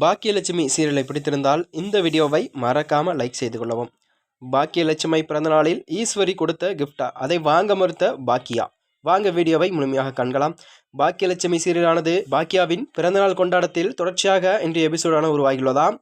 பாக்கியலட்சுமி சீரியலை பிடித்திருந்தால் இந்த வீடியோவை மறக்காமல் லைக் செய்து கொள்ளவும். பாக்கியலட்சுமி பிறந்தநாளில் ஈஸ்வரி கொடுத்த கிஃப்டா அதை வாங்க மறுத்த பாக்கியா? வாங்க வீடியோவை முழுமையாக காண்கலாம். பாக்கியலட்சுமி சீரியலானது பாக்கியாவின் பிறந்தநாள் கொண்டாடத்தில் தொடர்ச்சியாக இன்றைய எபிசோடான உருவாகியுள்ளதாம்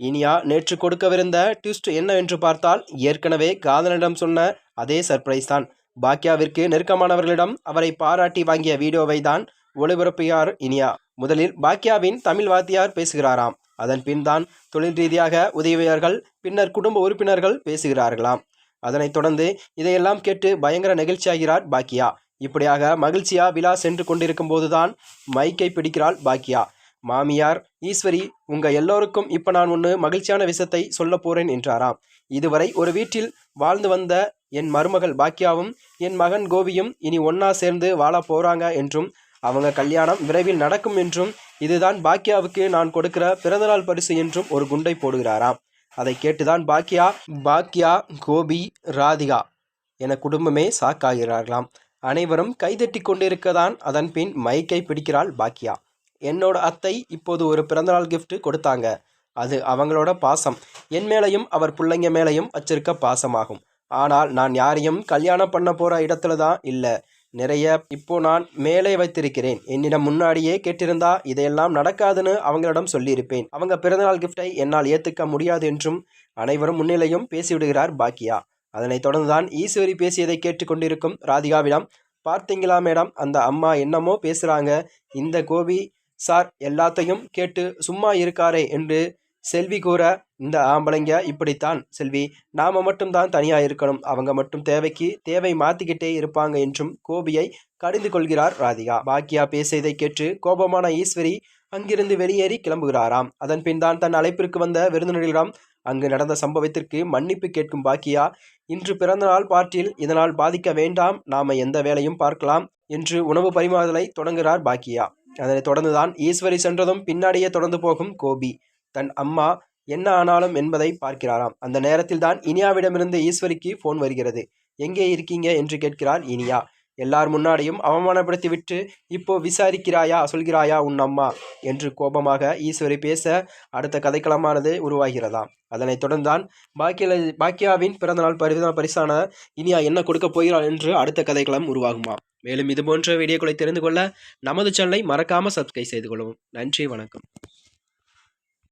இனியா நேற்று கொடுக்கவிருந்த ட்விஸ்ட் என்னவென்று பார்த்தால் ஏற்கனவே காதலனிடம் சொன்ன அதே சர்ப்ரைஸ் தான். பாக்கியாவிற்கு நெருக்கமானவர்களிடம் அவரை பாராட்டி வாங்கிய வீடியோவை தான் ஒளிபரப்பியார் இனியா. முதலில் பாக்கியாவின் தமிழ் வாத்தியார் பேசுகிறாராம். அதன் பின் தான் தொழில் ரீதியாக உதவியவர்கள் பின்னர் குடும்ப உறுப்பினர்கள் பேசுகிறார்களாம். அதனைத் தொடர்ந்து இதையெல்லாம் கேட்டு பயங்கர நெகிழ்ச்சியாகிறார் பாக்கியா இப்படியாக மகிழ்ச்சியா விழா சென்று கொண்டிருக்கும் போதுதான் மைக்கை பிடிக்கிறாள் பாக்கியா மாமியார் ஈஸ்வரி உங்க எல்லோருக்கும் இப்ப நான் ஒன்று மகிழ்ச்சியான விஷயத்தை சொல்ல போறேன் என்றாராம். இதுவரை ஒரு வீட்டில் வாழ்ந்து வந்த என் மருமகள் பாக்கியாவும் என் மகன் கோபியும் இனி ஒன்னா சேர்ந்து வாழ போறாங்க என்றும் அவங்க கல்யாணம் விரைவில் நடக்கும் என்றும் இதுதான் பாக்கியாவுக்கு நான் கொடுக்கிற பிறந்தநாள் பரிசு என்றும் ஒரு குண்டை போடுகிறாராம். அதை கேட்டுதான் பாக்கியா பாக்கியா கோபி ராதிகா என குடும்பமே சாக்காகிறார்களாம். அனைவரும் கைதட்டி கொண்டிருக்கதான் அதன் பின் மைக்கை பிடிக்கிறாள் பாக்கியா என்னோட அத்தை இப்போது ஒரு பிறந்தநாள் கிஃப்ட் கொடுத்தாங்க. அது அவங்களோட பாசம். என் மேலையும் அவர் பிள்ளைங்க மேலையும் வச்சிருக்க பாசமாகும். ஆனால் நான் யாரையும் கல்யாணம் பண்ண போகிற இடத்துல தான் இல்லை. நிறைய. இப்போ நான் மேலே வைத்திருக்கிறேன். என்னிடம் முன்னாடியே கேட்டிருந்தா இதையெல்லாம் நடக்காதுன்னு அவங்களிடம் சொல்லியிருப்பேன். அவங்க பிறந்தநாள் கிஃப்டை என்னால் ஏத்துக்க முடியாது என்றும் அனைவரும் முன்னிலையும் பேசிவிடுகிறார் பாக்கியா. அதனைத் தொடர்ந்துதான் ஈஸ்வரி பேசியதை கேட்டுக்கொண்டிருக்கும் ராதிகாவிடம் பார்த்தீங்களா மேடம் அந்த அம்மா என்னமோ பேசுகிறாங்க இந்த கோபி சார் எல்லாத்தையும் கேட்டு சும்மா இருக்காரே என்று செல்வி கூற இந்த ஆம்பளைங்க இப்படித்தான் செல்வி. நாம மட்டும்தான் தனியா இருக்கணும். அவங்க மட்டும் தேவைக்கு தேவை மாத்திக்கிட்டே இருப்பாங்க என்றும் கோபியை கடிந்து கொள்கிறார் ராதிகா. பாக்கியா பேசியதை கேட்டு கோபமான ஈஸ்வரி அங்கிருந்து வெளியேறி கிளம்புகிறாராம். அதன் பின் தான் தன் அழைப்பிற்கு வந்த விருந்தினர்களிடம் அங்கு நடந்த சம்பவத்திற்கு மன்னிப்பு கேட்கும் பாக்கியா இன்று பிறந்தநாள் பார்ட்டில் இதனால் பாதிக்க வேண்டாம். நாம எந்த வேலையும் பார்க்கலாம் என்று உணவு பரிமாறுதலை தொடங்குகிறார் பாக்கியா அதனைத் தொடர்ந்துதான் ஈஸ்வரி சென்றதும் பின்னாடியே தொடர்ந்து போகும் கோபி. தன் அம்மா என்ன ஆனாலும் என்பதை பார்க்கிறாராம். அந்த நேரத்தில் தான் இனியாவிடமிருந்து ஈஸ்வரிக்கு ஃபோன் வருகிறது. எங்கே இருக்கீங்க? என்று கேட்கிறார் இனியா. எல்லார் முன்னாடியும் அவமானப்படுத்தி விட்டு இப்போ விசாரிக்கிறாயா? சொல்கிறாயா உன் அம்மா என்று கோபமாக ஈஸ்வரி பேச அடுத்த கதைக்களமானது உருவாகிறதாம். அதனைத் தொடர்ந்தான் பாக்கிய பாக்கியாவின் பிறந்தநாள் பரிதான பரிசான இனியா என்ன கொடுக்க போகிறாள் என்று அடுத்த கதைக்களம் உருவாகுமா மேலும் இது போன்ற வீடியோக்களை தெரிந்து கொள்ள நமது சேனலை மறக்காமல் சப்ஸ்கிரைப் செய்து கொள்ளவும். நன்றி வணக்கம்.